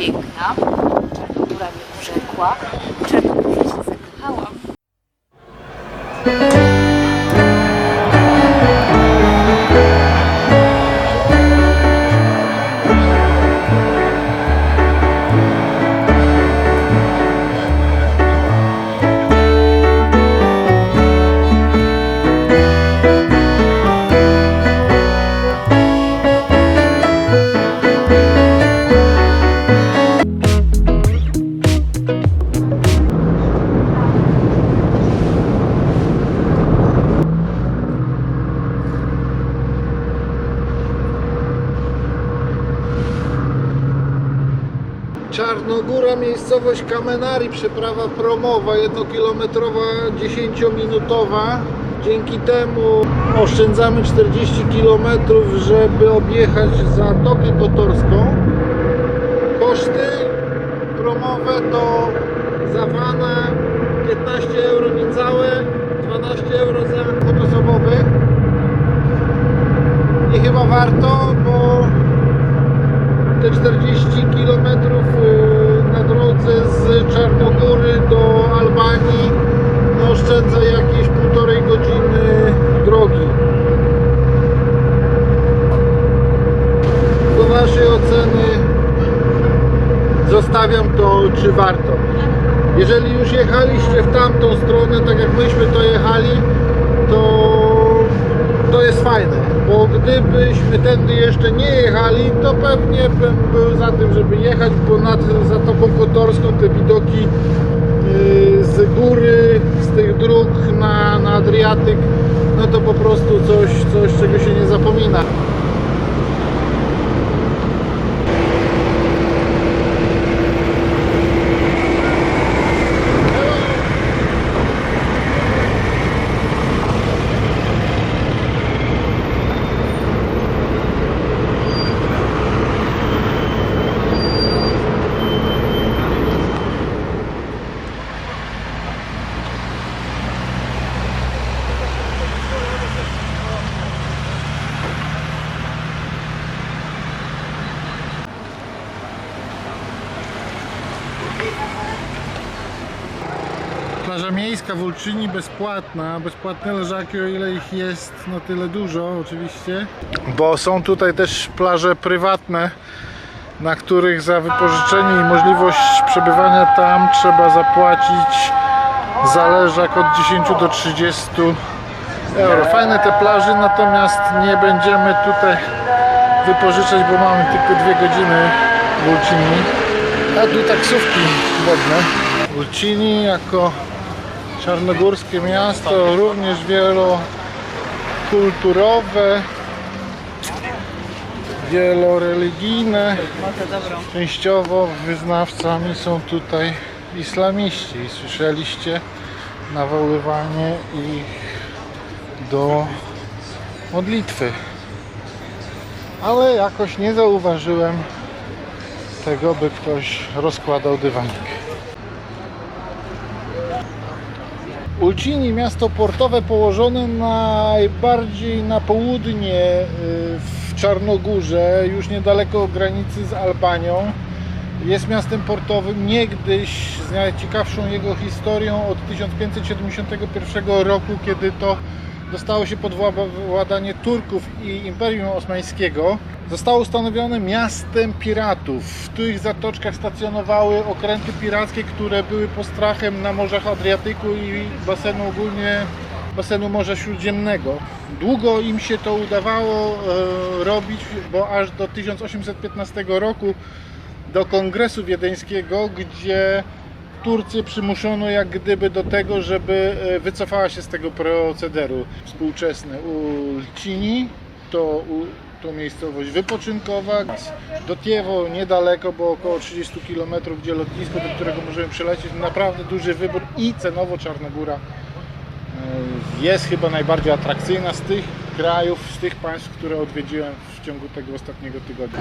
piękna. Czarnogóra mnie urzekła. Czarnogórze się zakochałam. Czarnogóra, miejscowość Kamenari, przeprawa promowa, jednokilometrowa, 10-minutowa. Dzięki temu oszczędzamy 40 km, żeby objechać Zatokę Kotorską. Koszty promowe to Zawana 15 euro niecałe, 12 euro za odosobowy. I chyba warto, bo te 40 km na drodze z Czarnogóry do Albanii oszczędza jakieś półtorej godziny drogi. Do Waszej oceny zostawiam to, czy warto. Jeżeli już jechaliście w tamtą stronę, tak jak myśmy to jechali, to to jest fajne, bo gdybyśmy tędy jeszcze nie jechali, to pewnie bym był za tym, żeby jechać, bo nad Zatoką Kotorską te widoki yy, z góry, z na Adriatyk, no to po prostu coś, coś czego się nie zapomina. Plaża miejska w Ulczyni bezpłatna, bezpłatne leżaki o ile ich jest no tyle dużo oczywiście. Bo są tutaj też plaże prywatne, na których za wypożyczenie i możliwość przebywania tam trzeba zapłacić zależak od 10 do 30 euro. Fajne te plaże, natomiast nie będziemy tutaj wypożyczać, bo mamy tylko dwie godziny w Ulcini. A tu taksówki wodne. Ulcini jako czarnogórskie miasto, również wielokulturowe, wieloreligijne. Częściowo wyznawcami są tutaj islamiści. Słyszeliście nawoływanie ich do modlitwy. Ale jakoś nie zauważyłem tego, by ktoś rozkładał dywanik. Ulcini, miasto portowe położone najbardziej na południe y, w Czarnogórze, już niedaleko granicy z Albanią. Jest miastem portowym niegdyś z najciekawszą jego historią od 1571 roku, kiedy to dostało się pod władanie Turków i Imperium Osmańskiego. Zostało ustanowione miastem piratów. W tych zatoczkach stacjonowały okręty pirackie, które były postrachem na morzach Adriatyku i basenu ogólnie basenu Morza Śródziemnego. Długo im się to udawało e, robić, bo aż do 1815 roku do Kongresu Wiedeńskiego, gdzie Turcję przymuszono jak gdyby do tego, żeby e, wycofała się z tego procederu. Współczesne Ulcini to to miejscowość wypoczynkowa. Do Tiewo niedaleko, bo około 30 km, gdzie lotnisko, do którego możemy przylecieć. Naprawdę duży wybór i cenowo Czarnogóra e, jest chyba najbardziej atrakcyjna z tych krajów, z tych państw, które odwiedziłem w ciągu tego ostatniego tygodnia.